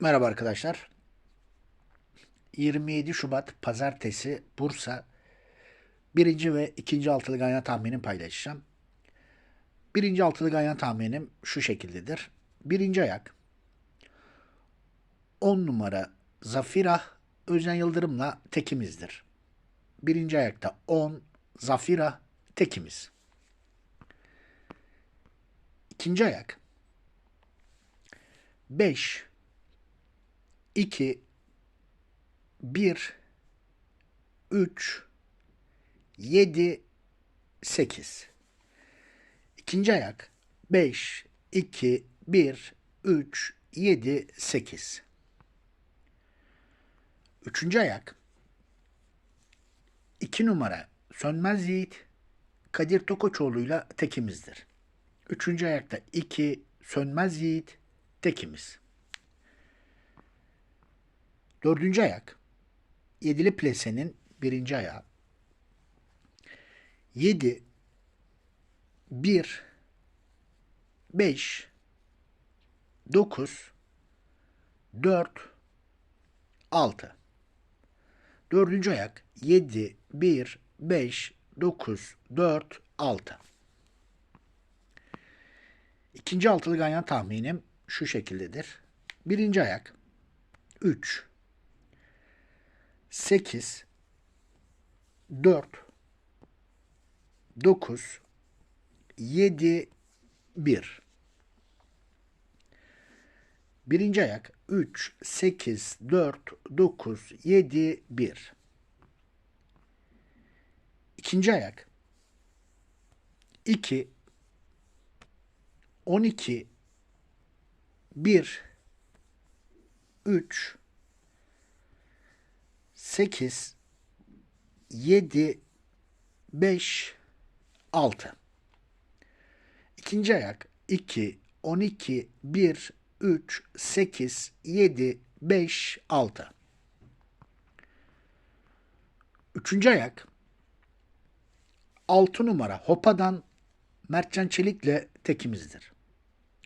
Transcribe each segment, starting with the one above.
Merhaba arkadaşlar. 27 Şubat Pazartesi Bursa birinci ve ikinci altılı ganyan tahminimi paylaşacağım. Birinci altılı ganyan tahminim şu şekildedir. Birinci ayak 10 numara Zafira Özcan Yıldırım'la tekimizdir. Birinci ayakta 10 Zafira tekimiz. İkinci ayak 5 2 1 3 7 8 İkinci ayak 5 2 1 3 7 8 Üçüncü ayak 2 numara Sönmez Yiğit Kadir Tokoçoğlu'yla tekimizdir. Üçüncü ayakta 2 Sönmez Yiğit tekimiz. Dördüncü ayak. Yedili plesenin birinci ayağı. Yedi, bir, beş, dokuz, dört, altı. Dördüncü ayak. Yedi, bir, beş, dokuz, dört, altı. İkinci altılı ganyan tahminim şu şekildedir. Birinci ayak 3 8 4 9 7 1 Birinci ayak 3 8 4 9 7 1 İkinci ayak 2 12 1 3 8 7 5 6 İkinci ayak 2 12 1 3 8 7 5 6 Üçüncü ayak 6 numara Hopa'dan Mertcan Çelik'le tekimizdir.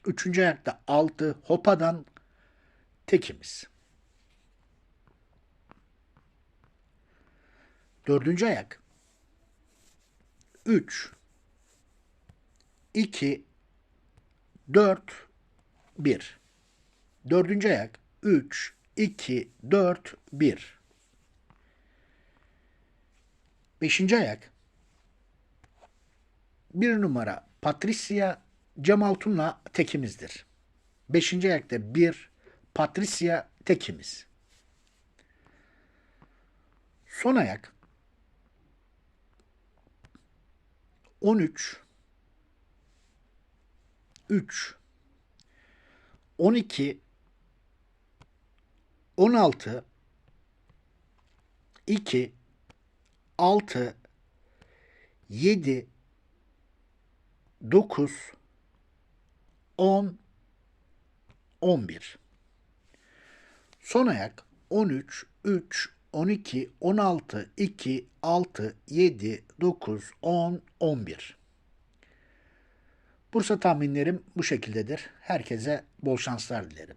Üçüncü ayakta 6 Hopa'dan tekimiz. Dördüncü ayak. 3 2 4 1 Dördüncü ayak. 3 2 4 1 Beşinci ayak. Bir numara Patricia Cemal Tun'la tekimizdir. Beşinci ayakta bir Patricia tekimiz. Son ayak 13 3 12 16 2 6 7 9 10 11 Son ayak 13 3 12 16 2 6 7 9 10 11 Bursa tahminlerim bu şekildedir. Herkese bol şanslar dilerim.